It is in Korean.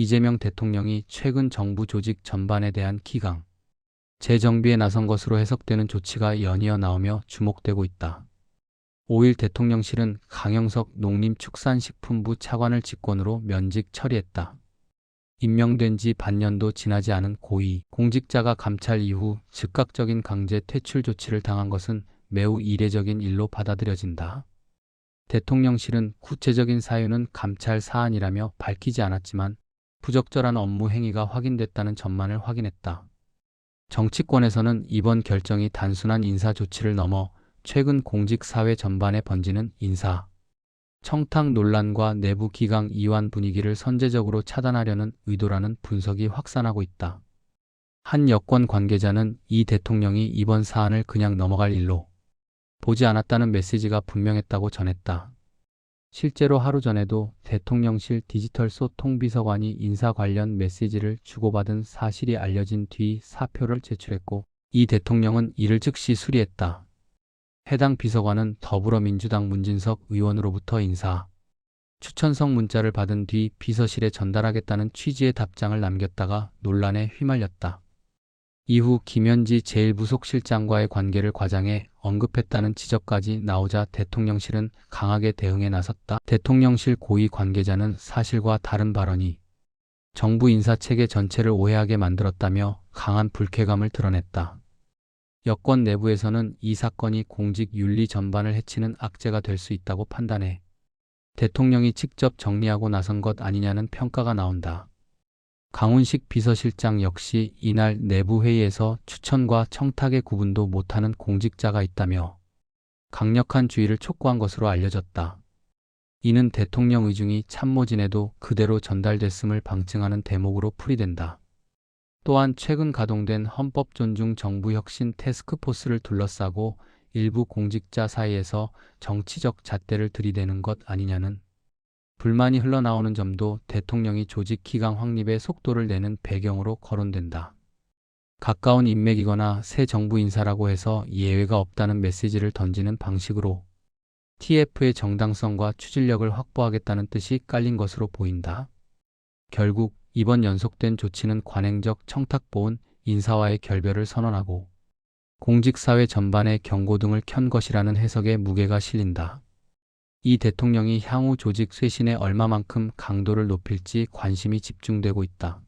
이재명 대통령이 최근 정부 조직 전반에 대한 기강, 재정비에 나선 것으로 해석되는 조치가 연이어 나오며 주목되고 있다. 5일 대통령실은 강영석 농림축산식품부 차관을 직권으로 면직 처리했다. 임명된 지 반년도 지나지 않은 고위 공직자가 감찰 이후 즉각적인 강제 퇴출 조치를 당한 것은 매우 이례적인 일로 받아들여진다. 대통령실은 구체적인 사유는 감찰 사안이라며 밝히지 않았지만 부적절한 업무 행위가 확인됐다는 전만을 확인했다. 정치권에서는 이번 결정이 단순한 인사 조치를 넘어 최근 공직 사회 전반에 번지는 인사, 청탁 논란과 내부 기강 이완 분위기를 선제적으로 차단하려는 의도라는 분석이 확산하고 있다. 한 여권 관계자는 이 대통령이 이번 사안을 그냥 넘어갈 일로 보지 않았다는 메시지가 분명했다고 전했다. 실제로 하루 전에도 대통령실 디지털 소통 비서관이 인사 관련 메시지를 주고받은 사실이 알려진 뒤 사표를 제출했고 이 대통령은 이를 즉시 수리했다. 해당 비서관은 더불어민주당 문진석 의원으로부터 인사 추천성 문자를 받은 뒤 비서실에 전달하겠다는 취지의 답장을 남겼다가 논란에 휘말렸다. 이후 김현지 제1부속실장과의 관계를 과장해 언급했다는 지적까지 나오자 대통령실은 강하게 대응에 나섰다. 대통령실 고위 관계자는 사실과 다른 발언이 정부 인사 체계 전체를 오해하게 만들었다며 강한 불쾌감을 드러냈다. 여권 내부에서는 이 사건이 공직 윤리 전반을 해치는 악재가 될 수 있다고 판단해 대통령이 직접 정리하고 나선 것 아니냐는 평가가 나온다. 강훈식 비서실장 역시 이날 내부 회의에서 추천과 청탁의 구분도 못하는 공직자가 있다며 강력한 주의를 촉구한 것으로 알려졌다. 이는 대통령 의중이 참모진에도 그대로 전달됐음을 방증하는 대목으로 풀이된다. 또한 최근 가동된 헌법 존중 정부 혁신 테스크포스를 둘러싸고 일부 공직자 사이에서 정치적 잣대를 들이대는 것 아니냐는 불만이 흘러나오는 점도 대통령이 조직 기강 확립의 속도를 내는 배경으로 거론된다. 가까운 인맥이거나 새 정부 인사라고 해서 예외가 없다는 메시지를 던지는 방식으로 TF의 정당성과 추진력을 확보하겠다는 뜻이 깔린 것으로 보인다. 결국 이번 연속된 조치는 관행적 청탁보훈 인사와의 결별을 선언하고 공직사회 전반에 경고등을 켠 것이라는 해석에 무게가 실린다. 이 대통령이 향후 조직 쇄신에 얼마만큼 강도를 높일지 관심이 집중되고 있다.